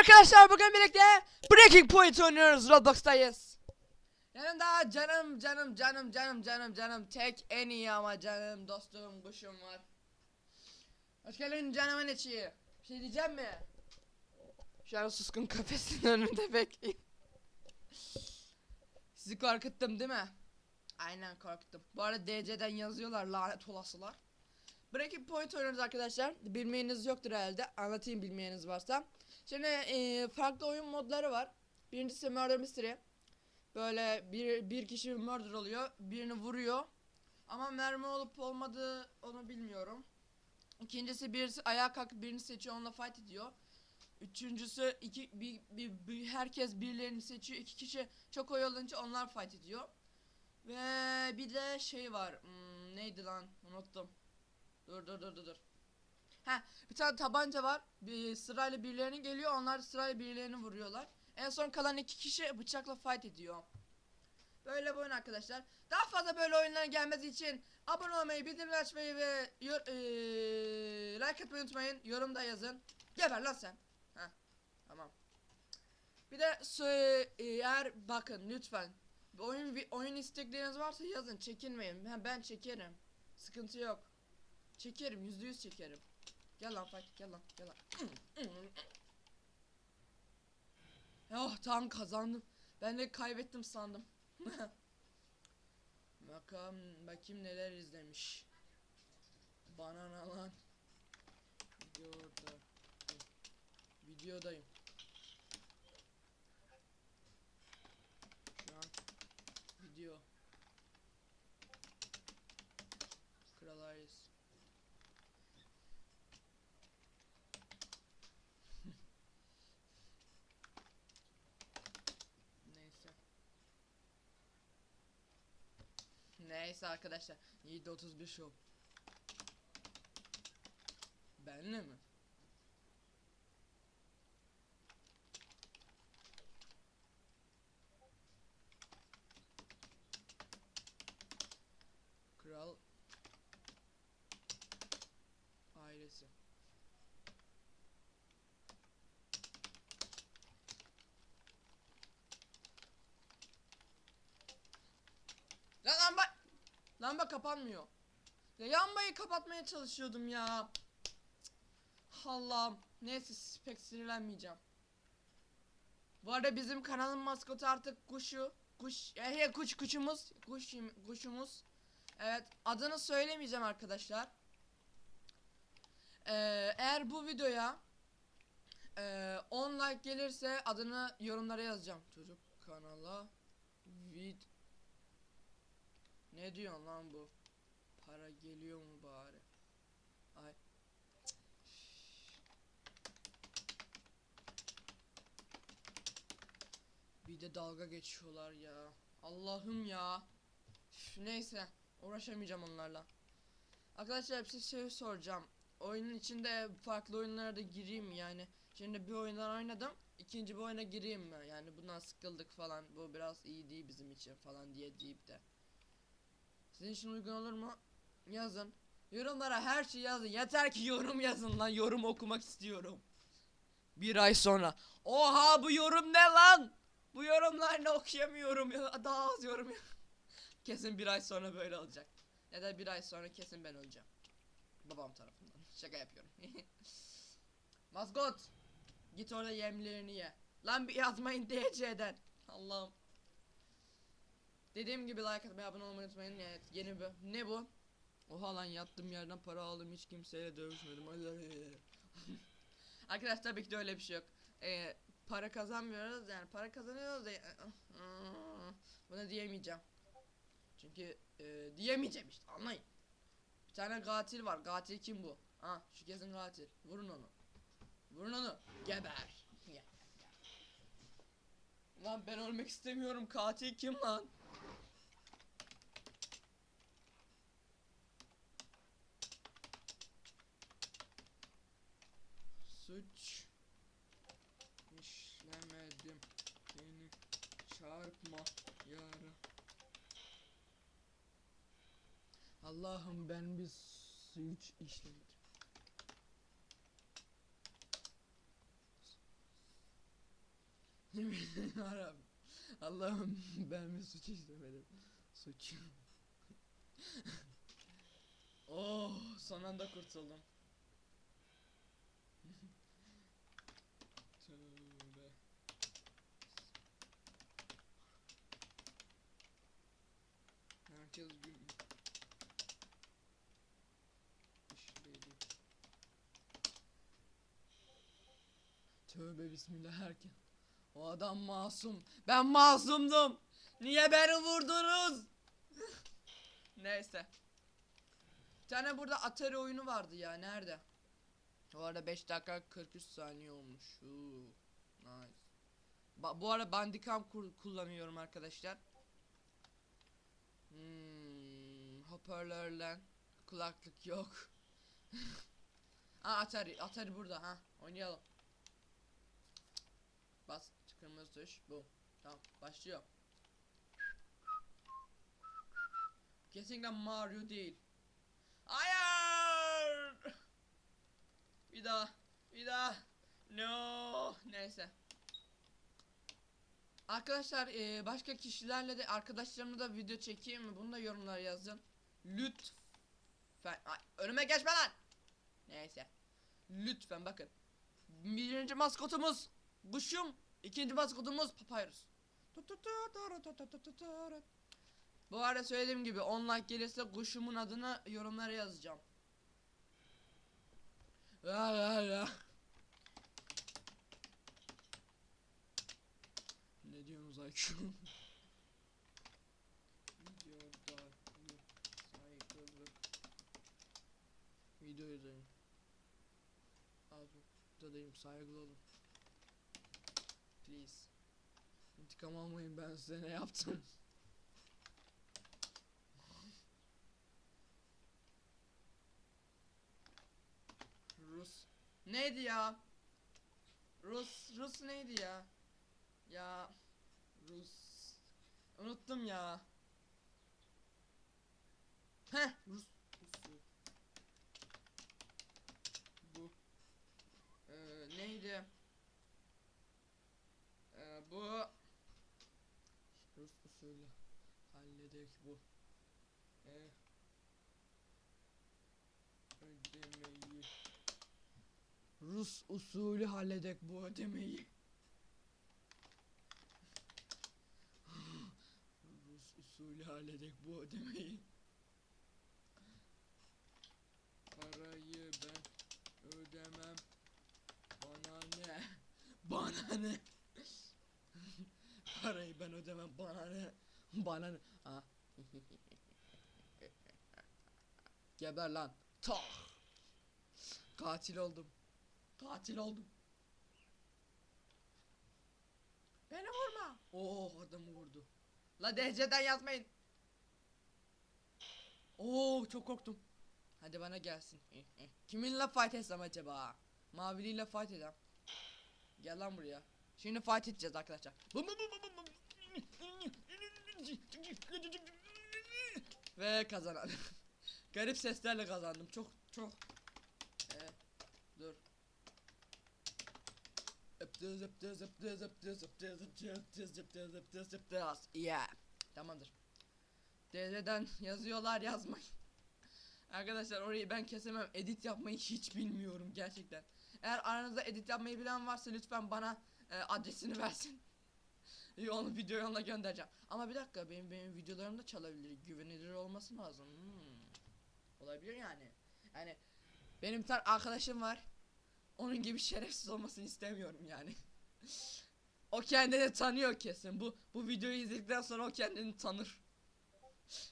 arkadaşlar bugün birlikte Breaking Point oynuyoruz Roblox'tayız. Yanımda canım canım canım canım canım canım tek en iyi ama canım dostum kuşum var. Hoş geldin canımın içi. Bir şey diyeceğim mi? Şu an suskun kafesinin önünde bekleyin. Sizi korkuttum değil mi? Aynen korkuttum. Bu arada DC'den yazıyorlar lanet olasılar. Breaking Point oynuyoruz arkadaşlar. Bilmeyeniz yoktur herhalde. Anlatayım bilmeyeniz varsa. Şimdi eee, farklı oyun modları var. Birincisi Murder Mystery. Böyle bir, bir kişi murder oluyor. Birini vuruyor. Ama mermi olup olmadığı onu bilmiyorum. İkincisi birisi ayağa kalkıp birini seçiyor onunla fight ediyor. Üçüncüsü iki bir, bir, bir- herkes birilerini seçiyor. İki kişi çok oyalanınca onlar fight ediyor. Ve bir de şey var. Hmm, neydi lan? Unuttum. Dur dur dur dur dur. Ha bir tane tabanca var. Bir sırayla birilerini geliyor. Onlar sırayla birilerini vuruyorlar. En son kalan iki kişi bıçakla fight ediyor. Böyle bir oyun arkadaşlar. Daha fazla böyle oyunların gelmesi için abone olmayı, bildirim açmayı ve eee, like atmayı unutmayın. Yorumda yazın. Geber lan sen. Ha tamam. Bir de eğer bakın lütfen oyun oyun istekleriniz varsa yazın çekinmeyin. Ben, ben çekerim. Sıkıntı yok. Çekerim yüzde yüz çekerim. Gel lan fight gel lan gel lan. oh tamam kazandım. Ben de kaybettim sandım. Bakalım bakayım neler izlemiş. Bana ne lan? Videoda. Videodayım. Şu an video. Kral Ares. Neyse. Neyse arkadaşlar. 7.31 show. Benle mi? Kral ailesi. Lan lamba lamba kapanmıyor. Ya lambayı kapatmaya çalışıyordum ya. Allah'ım. Neyse pek sinirlenmeyeceğim. Bu arada bizim kanalın maskotu artık kuşu. Kuş, e, he, kuş kuşumuz. Kuş, kuşumuz. Evet adını söylemeyeceğim arkadaşlar. Ee, eğer bu videoya e, 10 like gelirse adını yorumlara yazacağım. Çocuk kanala vid Ne diyorsun lan bu? Para geliyor mu bari? Ay. Bir de dalga geçiyorlar ya. Allah'ım ya. Üf, neyse. Uğraşamayacağım onlarla. Arkadaşlar size şey soracağım. Oyunun içinde farklı oyunlara da gireyim yani? Şimdi bir oyundan oynadım. ikinci bir oyuna gireyim mi? Yani bundan sıkıldık falan. Bu biraz iyi değil bizim için falan diye deyip de. Sizin için uygun olur mu? Yazın. Yorumlara her şey yazın. Yeter ki yorum yazın lan. Yorum okumak istiyorum. Bir ay sonra. Oha bu yorum ne lan? Bu yorumlar ne okuyamıyorum ya. Daha az yorum ya. Kesin bir ay sonra böyle olacak. Ya da bir ay sonra kesin ben öleceğim. Babam tarafından. Şaka yapıyorum. Maskot. Git orada yemlerini ye. Lan bir yazmayın DC'den. Allah'ım. Dediğim gibi like atmayı abone olmayı unutmayın. Evet yeni bir ne bu? Oha lan yattım yerden para aldım hiç kimseyle dövüşmedim. Arkadaşlar tabii ki de öyle bir şey yok. Ee, para kazanmıyoruz yani para kazanıyoruz da bunu diyemeyeceğim. Çünkü e, diyemeyeceğim işte anlayın. Bir tane katil var. Katil kim bu? Ha şu kesin katil. Vurun onu. Vurun onu. Geber. Lan ben ölmek istemiyorum. Katil kim lan? Suç işlemedim. Beni çarpma yara. Allah'ım ben bir suç işlemedim. Yarabbim. Allah'ım ben bir suç işlemedim. Suç. oh son anda kurtuldum. Tövbe. Gül. İşleydi. Tövbe bismillah herkes. O adam masum. Ben masumdum. Niye beni vurdunuz? Neyse. Bir tane burada Atari oyunu vardı ya. Nerede? Bu arada 5 dakika 43 saniye olmuş. Uuu. Nice. Ba- bu arada Bandicam kullanıyorum arkadaşlar. Hmm, hoparlörle kulaklık yok. Aa Atari, Atari burada ha. Oynayalım. Bas kırmızı tuş bu. Tamam başlıyor. Kesinlikle Mario değil. Hayır. Bir daha. Bir daha. No. Neyse. Arkadaşlar eee, başka kişilerle de arkadaşlarımla da video çekeyim mi? Bunu da yorumlara yazın. Lütfen. Ay, önüme geçme lan. Neyse. Lütfen bakın. Birinci maskotumuz Kuşum. İkinci maskotumuz Papyrus. Bu arada söylediğim gibi 10 like gelirse kuşumun adını yorumlara yazacağım. Ya ya ya. IQ? Videoda saygılı Video izleyin. Az buradayım saygılı olun. Please. İntikam almayın ben size ne yaptım. Rus. Neydi ya? Rus, Rus neydi ya? Ya Rus. Unuttum ya. Heh, Rus. Rusu. Bu. Ee, neydi? Ee, bu. Rus usulü. Halledek bu. Ee, ödemeyi. Rus usulü halledek bu ödemeyi. Rus usulü halledek bu ödemeyi. Parayı ben ödemem. Bana ne? Bana ne? Parayı ben ödemem. Bana ne? Bana ne? Ha. Geber lan. Tak. Katil oldum. Katil oldum. Beni vurma. Oo adamı vurdu. La DC'den yazmayın. Oo çok korktum. Hadi bana gelsin. Kiminle fight etsem acaba? Maviliyle fight edem. Gel lan buraya. Şimdi fight edeceğiz arkadaşlar. Ve kazanan. Garip seslerle kazandım. Çok çok. Yeah. Tamamdır. DD'den yazıyorlar yazmayın. Arkadaşlar orayı ben kesemem. Edit yapmayı hiç bilmiyorum gerçekten. Eğer aranızda edit yapmayı bilen varsa lütfen bana e, adresini versin. Onu video yoluna göndereceğim. Ama bir dakika benim benim videolarım da çalabilir. Güvenilir olması lazım. Hmm. Olabilir yani. Yani benim bir tane arkadaşım var. Onun gibi şerefsiz olmasını istemiyorum yani. o kendini tanıyor kesin. Bu bu videoyu izledikten sonra o kendini tanır.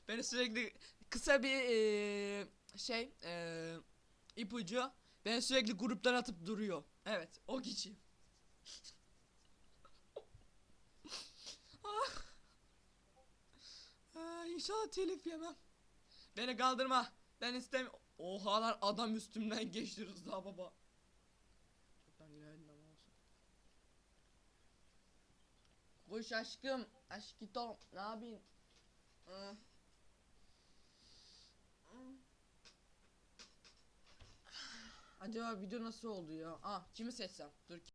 Beni sürekli kısa bir eee, şey eee, ipucu beni sürekli gruptan atıp duruyor. Evet, o kişi. ah. İnşallah telif yemem. Beni kaldırma. Ben istemiyorum. Oha lan adam üstümden geçti Rıza baba. Çoktan günaydın ama olsun. Kuş aşkım. Aşkitom. Ne yapayım? Hı. Acaba video nasıl oldu ya? Ah kimi seçsem? Dur